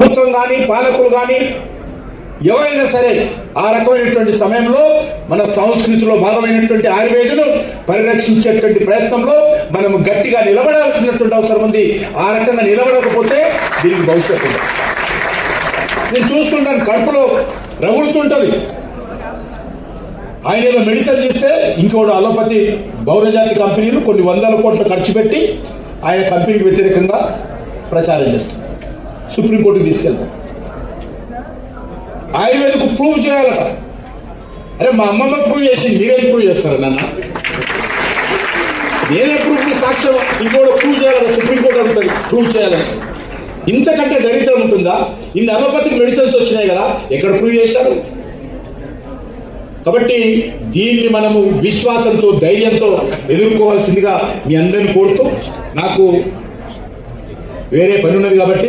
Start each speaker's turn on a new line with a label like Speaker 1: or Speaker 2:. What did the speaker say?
Speaker 1: ప్రభుత్వం కానీ పాలకులు కానీ ఎవరైనా సరే ఆ రకమైనటువంటి సమయంలో మన సంస్కృతిలో భాగమైనటువంటి ఆయుర్వేదను పరిరక్షించేటువంటి ప్రయత్నంలో మనం గట్టిగా నిలబడాల్సినటువంటి అవసరం ఉంది. ఆ రకంగా నిలబడకపోతే దీనికి భవిష్యత్తు నేను చూస్తుంటాను కడుపులో రగులుతుంటది. ఆయన ఏదో మెడిసిన్ చేస్తే ఇంకోడు అలోపతి బౌరజాతి కంపెనీలు కొన్ని వందల కోట్లు ఖర్చు పెట్టి ఆయన కంపెనీకి వ్యతిరేకంగా ప్రచారం చేస్తారు సుప్రీంకోర్టుకి తీసుకెళ్తాం ఆయుర్వేదకు ప్రూవ్ చేయాలట. అరే మా అమ్మమ్మ ప్రూవ్ చేసి మీరే ప్రూవ్ చేస్తారా నాన్న? నేనే ప్రూఫ్ సాక్ష్యం ఇంకోటి ప్రూవ్ చేయాలని సుప్రీంకోర్టు అడుగుతుంది ప్రూవ్ చేయాలని ఇంతకంటే దరిద్రం ఉంటుందా? ఇన్ని అలోపతికి మెడిసిన్స్ వచ్చినాయి కదా ఎక్కడ ప్రూవ్ చేశారు? కాబట్టి దీన్ని మనము విశ్వాసంతో ధైర్యంతో ఎదుర్కోవాల్సిందిగా మీ అందరిని కోరుతూ నాకు వేరే పని ఉన్నది కాబట్టి